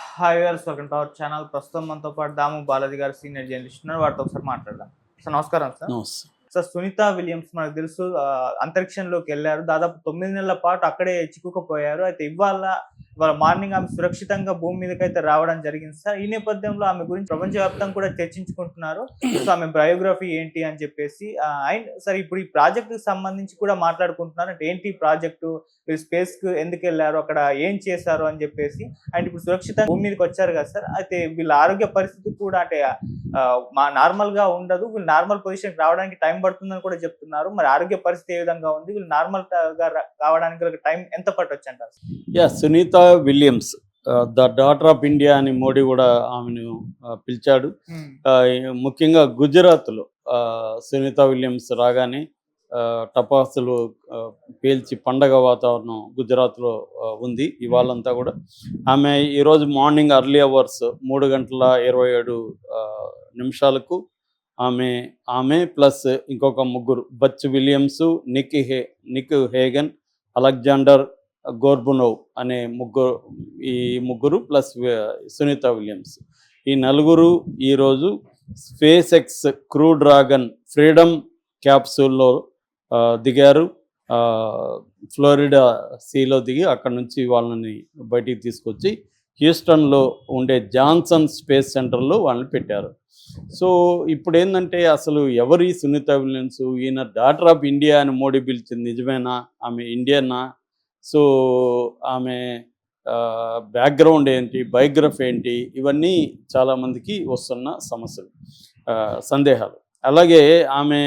Hi viewers welcome to our channel ప్రస్తుతం మనతో పాటు దాము బాలాజీ గారు సీనియర్ జర్నలిస్ట్ ఉన్నారు. వారితో ఒకసారి మాట్లాడదాం. సార్ నమస్కారం సార్. సార్ సునీత విలియమ్స్ మనకు తెలుసు అంతరిక్షంలోకి వెళ్ళారు. దాదాపు తొమ్మిది నెలల పాటు అక్కడే చిక్కుకుపోయారు. అయితే ఇవాళ ఇవాళ మార్నింగ్ ఆమె సురక్షితంగా భూమి మీదకి అయితే రావడం జరిగింది. సార్ ఈ నేపథ్యంలో ఆమె గురించి ప్రపంచవ్యాప్తంగా కూడా చర్చించుకుంటున్నారు. సో ఆమె బయోగ్రఫీ ఏంటి అని చెప్పేసి అండ్ సార్ ఇప్పుడు ఈ ప్రాజెక్ట్కి సంబంధించి కూడా మాట్లాడుకుంటున్నారు. అంటే ఏంటి ప్రాజెక్టు? వీళ్ళు స్పేస్కు ఎందుకు వెళ్ళారు? అక్కడ ఏం చేశారు? అని చెప్పేసి అండ్ ఇప్పుడు సురక్షితంగా భూమి మీదకి వచ్చారు కదా సార్ అయితే వీళ్ళ ఆరోగ్య పరిస్థితి కూడా అంటే మా నార్మల్గా ఉండదు. వీళ్ళు నార్మల్ పొజిషన్ రావడానికి టైం పడుతుందని కూడా చెప్తున్నారు. మరి ఆరోగ్య పరిస్థితి ఏ విధంగా ఉంది? వీళ్ళు నార్మల్గా రావడానికి టైం ఎంత పట్టొచ్చు అంటారు yeah Sunita Williams the daughter of India అని మోడీ కూడా ఆమెను పిలిచాడు. ముఖ్యంగా గుజరాత్లో సునీత విలియమ్స్ రాగానే టపాసులు పేల్చి పండగ వాతావరణం గుజరాత్లో ఉంది ఇవాళంతా కూడా. ఆమె ఈరోజు మార్నింగ్ అర్లీ అవర్స్ మూడు గంటల ఇరవై ఏడు నిమిషాలకు ఆమె ఆమె ప్లస్ ఇంకొక ముగ్గురు Butch Williams Nick hey Nick Hague Alexander Gorbunov అనే ముగ్గురు ఈ ముగ్గురు ప్లస్ సునీత విలియమ్స్. ఈ నలుగురు ఈరోజు space X crew dragon freedom క్యాప్సూల్లో దిగారు. ఫ్లోరిడా సీలో దిగి అక్కడ నుంచి వాళ్ళని బయటికి తీసుకొచ్చి హ్యూస్టన్లో ఉండే జాన్సన్ స్పేస్ సెంటర్లో వాళ్ళని పెట్టారు. సో ఇప్పుడు ఏంటంటే అసలు ఎవరి సునీత విలియమ్స్? ఈయన డాటర్ ఆఫ్ ఇండియా అని మోడీ పిలిచింది. నిజమేనా? ఆమె ఇండియనా? సో ఆమె బ్యాక్గ్రౌండ్ ఏంటి బయోగ్రఫీ ఏంటి ఇవన్నీ చాలామందికి వస్తున్న సమస్యలు సందేహాలు. అలాగే ఆమె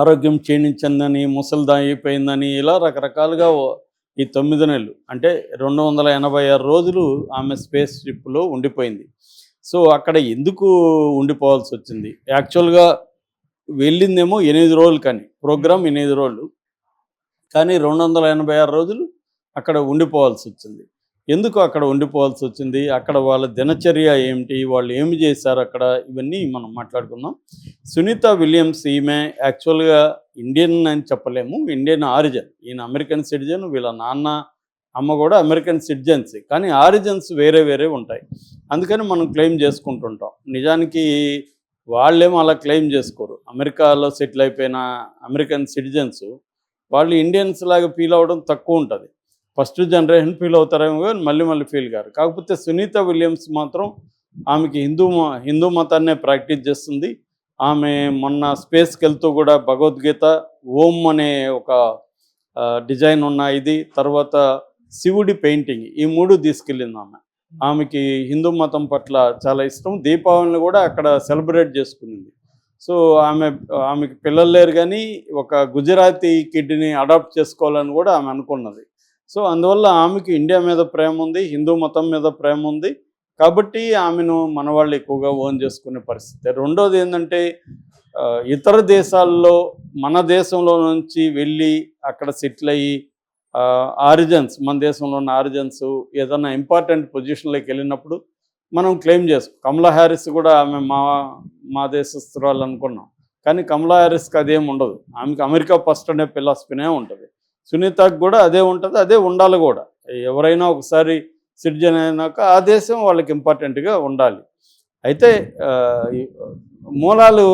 ఆరోగ్యం క్షీణించిందని ముసలిదా అయిపోయిందని ఇలా రకరకాలుగా ఈ తొమ్మిది నెలలు అంటే రెండు వందల ఎనభై ఆరు రోజులు ఆమె స్పేస్ ట్రిప్లో ఉండిపోయింది. సో అక్కడ ఎందుకు ఉండిపోవాల్సి వచ్చింది? యాక్చువల్గా వెళ్ళిందేమో ఎనిమిది రోజులు కానీ ప్రోగ్రామ్ ఎనిమిది రోజులు. కానీ రెండు వందల ఎనభై ఆరు రోజులు అక్కడ ఉండిపోవాల్సి వచ్చింది. ఎందుకు అక్కడ ఉండిపోవాల్సి వచ్చింది? అక్కడ వాళ్ళ దినచర్య ఏమిటి? వాళ్ళు ఏమి చేశారు అక్కడ? ఇవన్నీ మనం మాట్లాడుకుందాం. సునీత విలియమ్స్ ఈమె యాక్చువల్గా ఇండియన్ అని చెప్పలేము. Indian origin. ఈయన అమెరికన్ సిటిజన్ వీళ్ళ నాన్న అమ్మ కూడా అమెరికన్ సిటిజన్స్. కానీ ఆరిజన్స్ వేరే వేరే ఉంటాయి. అందుకని మనం క్లెయిమ్ చేసుకుంటుంటాం. నిజానికి వాళ్ళేమో అలా క్లెయిమ్ చేసుకోరు. అమెరికాలో సెటిల్ అయిపోయిన అమెరికన్ సిటిజన్స్ వాళ్ళు ఇండియన్స్ లాగా ఫీల్ అవ్వడం తక్కువ ఉంటుంది. ఫస్ట్ జనరేషన్ ఫీల్ అవుతారేమో కానీ మళ్ళీ మళ్ళీ ఫీల్ కారు. కాకపోతే సునీత విలియమ్స్ మాత్రం ఆమెకి హిందూ మ- హిందూ మతాన్నే ప్రాక్టీస్ చేస్తుంది. ఆమె మొన్న స్పేస్కి వెళ్తూ కూడా భగవద్గీత ఓం అనే ఒక డిజైన్ ఉన్న ఇది తర్వాత శివుడి పెయింటింగ్ ఈ మూడు తీసుకెళ్ళింది ఆమె. ఆమెకి హిందూ మతం పట్ల చాలా ఇష్టం. దీపావళిని కూడా అక్కడ సెలబ్రేట్ చేసుకునింది సో ఆమె ఆమెకి పిల్లలు లేరు కానీ ఒక గుజరాతీ కిడ్ని అడాప్ట్ చేసుకోవాలని కూడా ఆమె అనుకున్నది. సో అందువల్ల ఆమెకి ఇండియా మీద ప్రేమ ఉంది హిందూ మతం మీద ప్రేమ ఉంది. కాబట్టి ఆమెను మన వాళ్ళు ఎక్కువగా ఓన్ చేసుకునే పరిస్థితి. రెండోది ఏంటంటే ఇతర దేశాల్లో మన దేశంలో నుంచి వెళ్ళి అక్కడ సెటిల్ అయ్యి ఆరిజన్స్ మన దేశంలో ఉన్న ఆరిజన్స్ ఏదైనా ఇంపార్టెంట్ పొజిషన్లోకి వెళ్ళినప్పుడు మనం క్లెయిమ్ చేసుకో కమలా హ్యారిస్ కూడా ఆమె మా మా దేశస్తురాలు అనుకున్నాం. కానీ కమలా హారిస్కి అదేం ఉండదు. ఆమెకి అమెరికా ఫస్ట్ అనే ఫిలాసఫీనే ఉంటుంది. సునీతకు కూడా అదే ఉంటుంది అదే ఉండాలి కూడా. ఎవరైనా ఒకసారి సిటిజన్ అయినాక ఆ దేశం వాళ్ళకి ఇంపార్టెంట్గా ఉండాలి. అయితే మూలాలు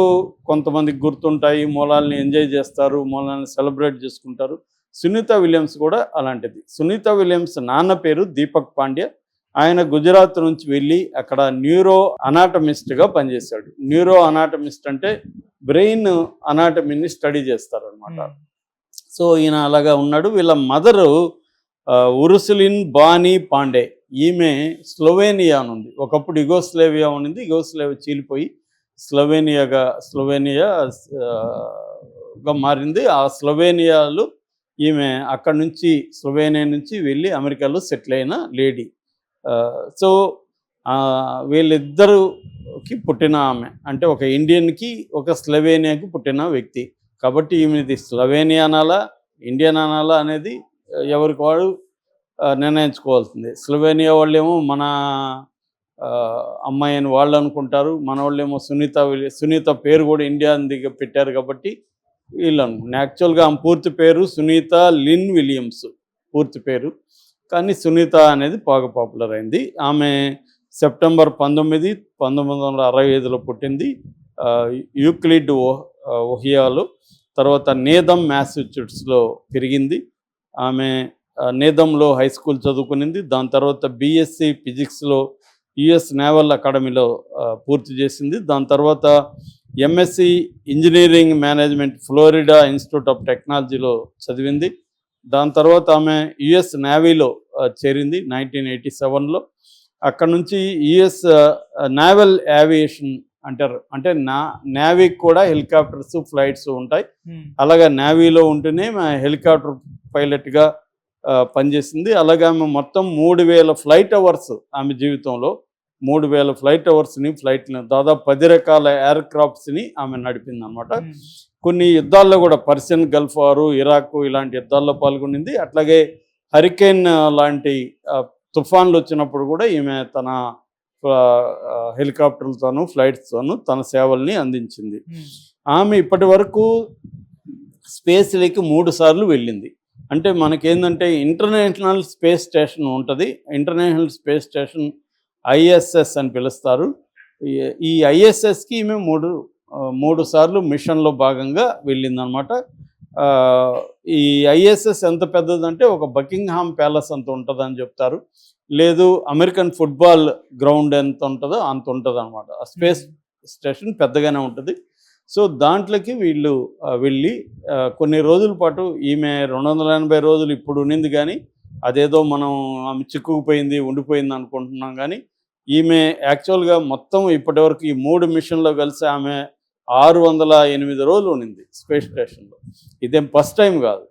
కొంతమందికి గుర్తుంటాయి మూలాల్ని ఎంజాయ్ చేస్తారు మూలాలని సెలబ్రేట్ చేసుకుంటారు. సునీత విలియమ్స్ కూడా అలాంటిది. సునీత విలియమ్స్ నాన్న పేరు దీపక్ పాండ్య. ఆయన గుజరాత్ నుంచి వెళ్ళి అక్కడ న్యూరో అనాటమిస్ట్గా పనిచేశాడు. న్యూరో అనాటమిస్ట్ అంటే బ్రెయిన్ అనాటమీని స్టడీ చేస్తారు అనమాట సో ఈయన అలాగా ఉన్నాడు. వీళ్ళ మదరు ఉరుసులిన్ బానీ పాండే. ఈమె స్లోవేనియా ఉంది ఒకప్పుడు యుగోస్లేవియా ఉన్నింది యుగోస్లేవియా చీలిపోయి స్లోవేనియాగా స్లోవేనియా ఆ, గా మారింది. ఆ స్లోవేనియాలో ఈమె అక్కడ నుంచి స్లోవేనియా నుంచి వెళ్ళి అమెరికాలో సెటిల్ అయిన లేడీ. సో వీళ్ళిద్దరుకి పుట్టిన ఆమె. అంటే ఒక ఇండియన్కి ఒక స్లవేనియాకి పుట్టిన వ్యక్తి. కాబట్టి ఈమెది స్లవేనియా అనాలా ఇండియన్ అనాలా అనేది ఎవరికి వాడు నిర్ణయించుకోవాల్సింది నిర్ణయించుకోవాల్సిందే. స్లవేనియా వాళ్ళేమో మన అమ్మాయి అని వాళ్ళు అనుకుంటారు. మన వాళ్ళేమో సునీత సునీత పేరు కూడా ఇండియా దిగ పెట్టారు కాబట్టి వీళ్ళు అనుకుంటున్నారు యాక్చువల్గా ఆమె పూర్తి పేరు సునీత లిన్ విలియమ్స్. పూర్తి పేరు. కానీ సునీత అనేది బాగా పాపులర్ అయింది. ఆమె సెప్టెంబర్ పంతొమ్మిది పంతొమ్మిది వందల అరవై ఐదులో పుట్టింది. యూక్లిడ్ ఓ- ఒహియాలో. తర్వాత నేదం మ్యాసచ్యూట్స్లో పెరిగింది. ఆమె నేదంలో హై స్కూల్ చదువుకునింది. దాని తర్వాత బీఎస్సీ ఫిజిక్స్లో యుఎస్ నేవల్ అకాడమీలో పూర్తి చేసింది. దాని తర్వాత MSc engineering management Florida institute of టెక్నాలజీలో చదివింది. దాని తర్వాత ఆమె యుఎస్ నేవీలో చేరింది నైన్టీన్ ఎయిటీ సెవెన్లో. అక్కడ నుంచి యుఎస్ నేవల్ ఏవియేషన్ అంటారు. అంటే నా నేవీకి కూడా హెలికాప్టర్స్ ఫ్లైట్స్ ఉంటాయి. అలాగే నేవీలో ఉంటేనే హెలికాప్టర్ పైలట్గా పనిచేసింది. అలాగే ఆమె మొత్తం మూడు వేల ఫ్లైట్ అవర్స్ ఆమె జీవితంలో. మూడు వేల ఫ్లైట్ అవర్స్ని ఫ్లైట్ని దాదాపు పది రకాల ఎయిర్ క్రాఫ్ట్స్ని ఆమె నడిపింది అనమాట కొన్ని యుద్ధాల్లో కూడా పర్షియన్ గల్ఫ్ వారు ఇరాక్ ఇలాంటి యుద్ధాల్లో పాల్గొనింది. అట్లాగే హరికేన్ లాంటి తుఫాన్లు వచ్చినప్పుడు కూడా ఈమె తన హెలికాప్టర్లతోనూ ఫ్లైట్స్తోనూ తన సేవల్ని అందించింది. ఆమె ఇప్పటి వరకు స్పేస్లోకి మూడు సార్లు వెళ్ళింది. అంటే మనకేందంటే ఇంటర్నేషనల్ స్పేస్ స్టేషన్ ఉంటుంది. ఇంటర్నేషనల్ స్పేస్ స్టేషన్ ఐఎస్ఎస్ అని పిలుస్తారు. ఈ- ఐఎస్ఎస్కి ఈమె మూడు మూడు సార్లు మిషన్లో భాగంగా వెళ్ళిందనమాట ఈ ఐఎస్ఎస్ ఎంత పెద్దదంటే ఒక బకింగ్హామ్ ప్యాలెస్ అంత ఉంటుందని చెప్తారు. లేదు అమెరికన్ ఫుట్బాల్ గ్రౌండ్ ఎంత ఉంటుందో అంత ఉంటుంది అనమాట స్పేస్ స్టేషన్ పెద్దగానే ఉంటుంది. సో దాంట్లోకి వీళ్ళు వెళ్ళి కొన్ని రోజుల పాటు ఈమె రెండు వందల ఎనభై రోజులు ఇప్పుడు ఉన్నింది కానీ అదేదో మనం ఆమె చిక్కుకుపోయింది ఉండిపోయింది అనుకుంటున్నాం కానీ ఈమె యాక్చువల్గా మొత్తం ఇప్పటివరకు ఈ మూడు మిషన్లో కలిసి ఆమె ఆరు వందల ఎనిమిది రోజులు ఉండింది స్పేస్ స్టేషన్లో ఇదేం ఫస్ట్ టైం కాదు.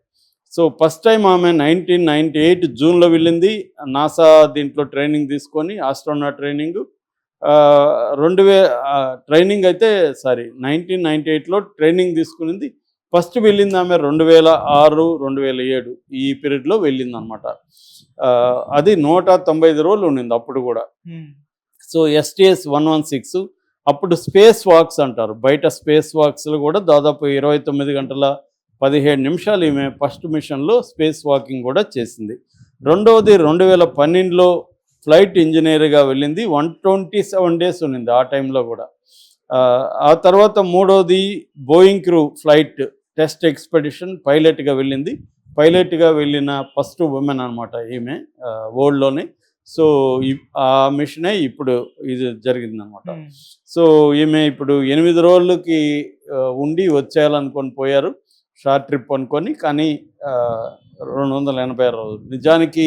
సో ఫస్ట్ టైం ఆమె నైన్టీన్ నైంటీ ఎయిట్ జూన్లో వెళ్ళింది. నాసా దీంట్లో ట్రైనింగ్ తీసుకొని ఆస్ట్రోనాట్ ట్రైనింగ్ రెండు వే ట్రైనింగ్ అయితే సారీ నైన్టీన్ నైంటీ ఎయిట్లో ట్రైనింగ్ తీసుకునింది. ఫస్ట్ వెళ్ళింది ఆమె రెండు వేల ఆరు రెండు వేల ఏడు ఈ పీరియడ్లో వెళ్ళింది అనమాట అది నూట తొంభై ఐదు రోజులు ఉండింది అప్పుడు కూడా. So STS one one six అప్పుడు స్పేస్ వాక్స్ అంటారు. బయట స్పేస్ వాక్స్లో కూడా దాదాపు ఇరవై తొమ్మిది గంటల పదిహేడు నిమిషాలు ఈమె ఫస్ట్ మిషన్లో స్పేస్ వాకింగ్ కూడా చేసింది. రెండవది రెండు వేల పన్నెండులో ఫ్లైట్ ఇంజనీర్గా వెళ్ళింది. వన్ ట్వంటీ సెవెన్ డేస్ ఉన్నింది ఆ టైంలో కూడా. ఆ, తర్వాత మూడవది Boeing crew flight test expedition పైలట్గా వెళ్ళింది. పైలట్గా వెళ్ళిన ఫస్ట్ ఉమెన్ అనమాట ఈమె వరల్డ్లోనే. సో ఆ మిషనే ఇప్పుడు ఇది జరిగింది అనమాట సో ఈమె ఇప్పుడు ఎనిమిది రోజులకి ఉండి వచ్చేయాలనుకొని పోయారు. షార్ట్ ట్రిప్ అనుకొని కానీ రెండు వందల ఎనభై ఆరు రోజులు. నిజానికి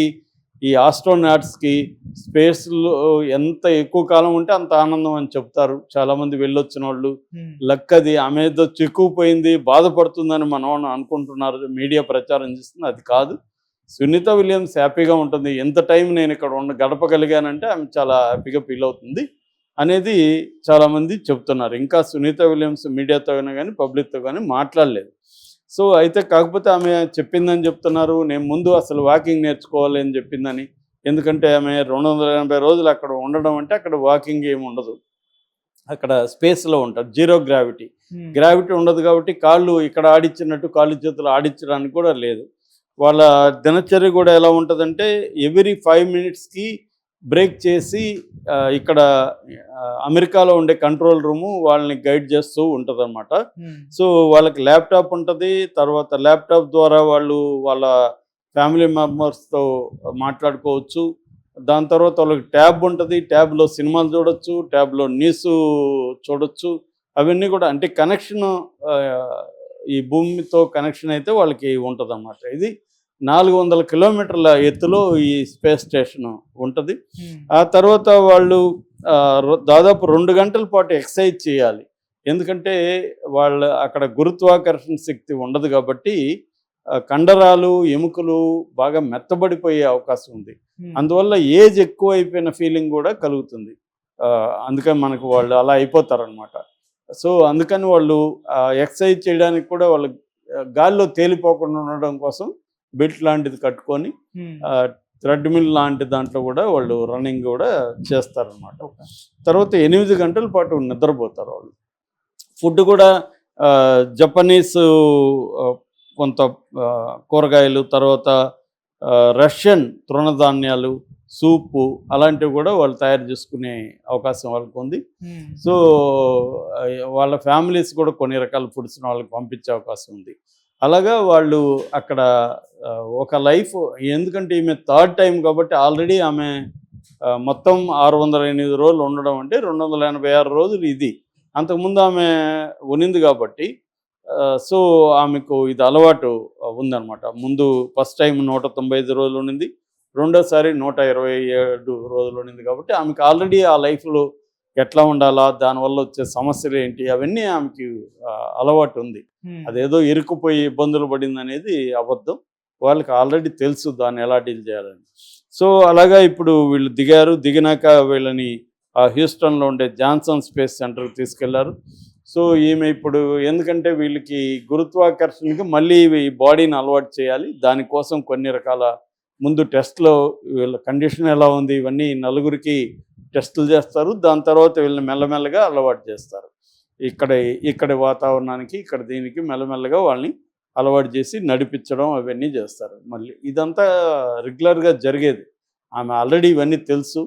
ఈ ఆస్ట్రోనాట్స్కి స్పేస్లో ఎంత ఎక్కువ కాలం ఉంటే అంత ఆనందం అని చెప్తారు. చాలామంది వెళ్ళొచ్చిన వాళ్ళు లక్ అది ఆమె ఏదో చిక్కుపోయింది బాధపడుతుందని మనం అనుకుంటున్నారు. మీడియా ప్రచారం చేస్తుంది అది కాదు. సునీత విలియమ్స్ హ్యాపీగా ఉంటుంది. ఎంత టైం నేను ఇక్కడ ఉండ గడపగలిగానంటే ఆమె చాలా హ్యాపీగా ఫీల్ అవుతుంది అనేది చాలామంది చెప్తున్నారు. ఇంకా సునీత విలియమ్స్ మీడియాతో కానీ పబ్లిక్తో కానీ మాట్లాడలేదు. సో అయితే కాకపోతే ఆమె చెప్పిందని చెప్తున్నారు. నేను ముందు అసలు వాకింగ్ నేర్చుకోవాలి అని చెప్పిందని. ఎందుకంటే ఆమె రెండు వందల ఎనభై రోజులు అక్కడ ఉండడం అంటే అక్కడ వాకింగ్ ఏమి ఉండదు. అక్కడ స్పేస్లో ఉంటారు. Zero gravity. గ్రావిటీ ఉండదు కాబట్టి కాళ్ళు ఇక్కడ ఆడించినట్టు కాళ్ళు చేతులు ఆడించడానికి కూడా లేదు. వాళ్ళ దినచర్య కూడా ఎలా ఉంటుందంటే ఎవ్రీ ఫైవ్ మినిట్స్కి బ్రేక్ చేసి ఇక్కడ అమెరికాలో ఉండే కంట్రోల్ రూము వాళ్ళని గైడ్ చేస్తూ ఉంటుంది సో వాళ్ళకి ల్యాప్టాప్ ఉంటుంది తర్వాత ల్యాప్టాప్ ద్వారా వాళ్ళు వాళ్ళ ఫ్యామిలీ మెంబర్స్తో మాట్లాడుకోవచ్చు. దాని తర్వాత వాళ్ళకి ట్యాబ్ ఉంటుంది ట్యాబ్లో సినిమాలు చూడొచ్చు ట్యాబ్లో న్యూస్ చూడొచ్చు. అవన్నీ కూడా అంటే కనెక్షన్ ఈ భూమితో కనెక్షన్ అయితే వాళ్ళకి ఉంటుంది అన్నమాట ఇది నాలుగు వందల కిలోమీటర్ల ఎత్తులో ఈ స్పేస్ స్టేషన్ ఉంటుంది. ఆ తర్వాత వాళ్ళు దాదాపు రెండు గంటల పాటు ఎక్సర్సైజ్ చేయాలి. ఎందుకంటే వాళ్ళ అక్కడ గురుత్వాకర్షణ శక్తి ఉండదు కాబట్టి కండరాలు ఎముకలు బాగా మెత్తబడిపోయే అవకాశం ఉంది. అందువల్ల ఏజ్ ఎక్కువ అయిపోయిన ఫీలింగ్ కూడా కలుగుతుంది. అందుకని మనకు వాళ్ళు అలా అయిపోతారనమాట. సో అందుకని వాళ్ళు ఎక్సర్సైజ్ చేయడానికి కూడా వాళ్ళు గాల్లో తేలిపోకుండా ఉండడం కోసం బెల్ట్ లాంటిది కట్టుకొని థ్రెడ్మిల్ లాంటి దాంట్లో కూడా వాళ్ళు రన్నింగ్ కూడా చేస్తారనమాట తర్వాత ఎనిమిది గంటల పాటు నిద్రపోతారు వాళ్ళు. ఫుడ్ కూడా జపనీస్ కొంత కూరగాయలు తర్వాత రష్యన్ తృణధాన్యాలు సూపు అలాంటివి కూడా వాళ్ళు తయారు చేసుకునే అవకాశం వాళ్ళకు ఉంది. సో వాళ్ళ ఫ్యామిలీస్ కూడా కొన్ని రకాల ఫుడ్స్ వాళ్ళకి పంపించే అవకాశం ఉంది. అలాగా వాళ్ళు అక్కడ ఒక లైఫ్ ఎందుకంటే ఈమె థర్డ్ టైం కాబట్టి ఆల్రెడీ ఆమె మొత్తం ఆరు వందల ఎనిమిది రోజులు ఉండడం అంటే రెండు వందల ఎనభై ఆరు రోజులు ఇది. అంతకుముందు ఆమె ఉనింది కాబట్టి సో ఆమెకు ఇది అలవాటు ఉందన్నమాట. ముందు ఫస్ట్ టైం నూట తొంభై ఐదు రోజులు ఉండింది రెండోసారి నూట ఇరవై ఏడు రోజులు ఉండింది కాబట్టి ఆమెకు ఆల్రెడీ ఆ లైఫ్లో ఎట్లా ఉండాలా? దానివల్ల వచ్చే సమస్యలు ఏంటి? అవన్నీ ఆమెకి అలవాటు ఉంది. అదేదో ఇరుక్కుపోయి ఇబ్బందులు పడింది అనేది అబద్ధం. వాళ్ళకి ఆల్రెడీ తెలుసు దాన్ని ఎలా డీల్ చేయాలని. సో అలాగా ఇప్పుడు వీళ్ళు దిగారు. దిగినాక వీళ్ళని ఆ హ్యూస్టన్లో ఉండే జాన్సన్ స్పేస్ సెంటర్కి తీసుకెళ్ళారు. సో ఈమె ఇప్పుడు ఎందుకంటే వీళ్ళకి గురుత్వాకర్షణకి మళ్ళీ ఈ బాడీని అలవాటు చేయాలి. దానికోసం కొన్ని రకాల ముందు టెస్ట్లో వీళ్ళ కండిషన్ ఎలా ఉంది? ఇవన్నీ నలుగురికి టెస్టులు చేస్తారు దాని తర్వాత వీళ్ళని మెల్లమెల్లగా అలవాటు చేస్తారు. ఇక్కడ ఇక్కడ వాతావరణానికి ఇక్కడ దీనికి మెల్లమెల్లగా వాళ్ళని అలవాటు చేసి నడిపించడం అవన్నీ చేస్తారు. మళ్ళీ ఇదంతా రెగ్యులర్గా జరిగేది. ఆమె ఆల్రెడీ ఇవన్నీ తెలుసు.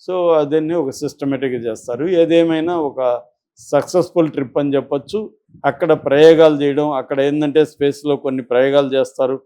సో అదన్నీ ఒక సిస్టమేటిక్గా చేస్తారు. ఏదేమైనా ఒక సక్సెస్ఫుల్ ట్రిప్ అని చెప్పొచ్చు. అక్కడ ప్రయోగాలు చేయడం అక్కడ ఏంటంటే స్పేస్లో కొన్ని ప్రయోగాలు చేస్తారు.